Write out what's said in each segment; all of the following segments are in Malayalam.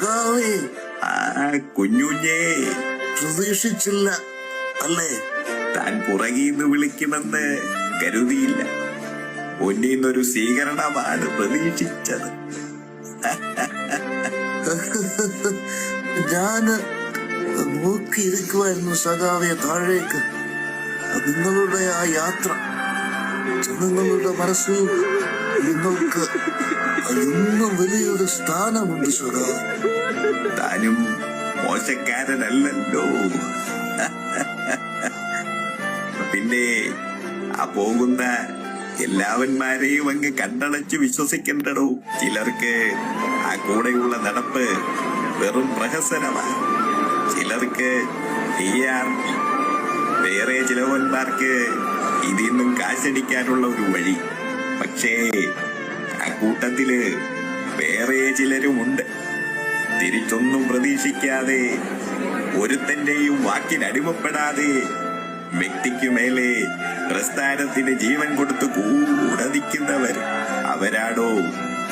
സഖാവേ ആ കുഞ്ഞുഞ്ഞേ പ്രതീക്ഷിച്ചില്ല. അല്ലേ? താൻ പുറകീന്ന് വിളിക്കുമെന്ന് കരുതിയില്ല. മുന്നീന്നൊരു സ്വീകരണമാണ് പ്രതീക്ഷിച്ചത്. ഞാൻ നോക്കിയിരിക്കുമായിരുന്നു സഖാവിയെ താഴേക്ക്. നിങ്ങളുടെ ആ യാത്ര. ജനങ്ങളുടെ മനസ്സിൽ നിങ്ങൾക്ക് ഇന്നും വലിയൊരു സ്ഥാനമുണ്ട് സഖാവ് താനും മോശക്കാരനല്ലോ പിന്നെ ആ പോകുന്ന എല്ലാവന്മാരെയും അങ്ങ് കണ്ടടച്ച് വിശ്വസിക്കണ്ടടോ. ചിലർക്ക് ആ കൂടെയുള്ള നടപ്പ് വെറും പ്രഹസനമാണ് ചിലർക്ക്. വേറെ ചിലവന്മാർക്ക് ഇതിൽ നിന്നും കാശടിക്കാനുള്ള ഒരു വഴി. പക്ഷേ ആ കൂട്ടത്തിൽ വേറെ ചിലരുമുണ്ട്. തിരിച്ചൊന്നും പ്രതീക്ഷിക്കാതെ ഒരുത്തന്റെയും വാക്കിനടിമപ്പെടാതെ വ്യക്തിക്കു മേലെ പ്രസ്ഥാനത്തിന് ജീവൻ കൊടുത്ത് കൂടെ നിൽക്കുന്നവർ അവരാടോ?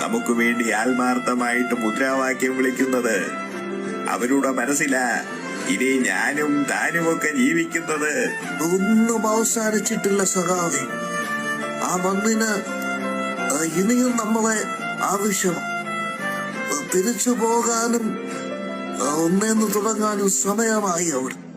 നമുക്ക് വേണ്ടി ആത്മാർത്ഥമായിട്ട് മുദ്രാവാക്യം വിളിക്കുന്നത് അവരുടെ മനസ്സിലാ. ഇനി ഞാനും താനുമൊക്കെ ജീവിക്കുന്നത്. ഒന്നും അവസാനിച്ചിട്ടില്ല സഖാവി. ആ മണ്ണിന് ഇനിയും നമ്മളെ ആവശ്യം തിരിച്ചു പോകാനും ഒന്നേന്ന് തുടങ്ങാനും സമയമായി അവിടെ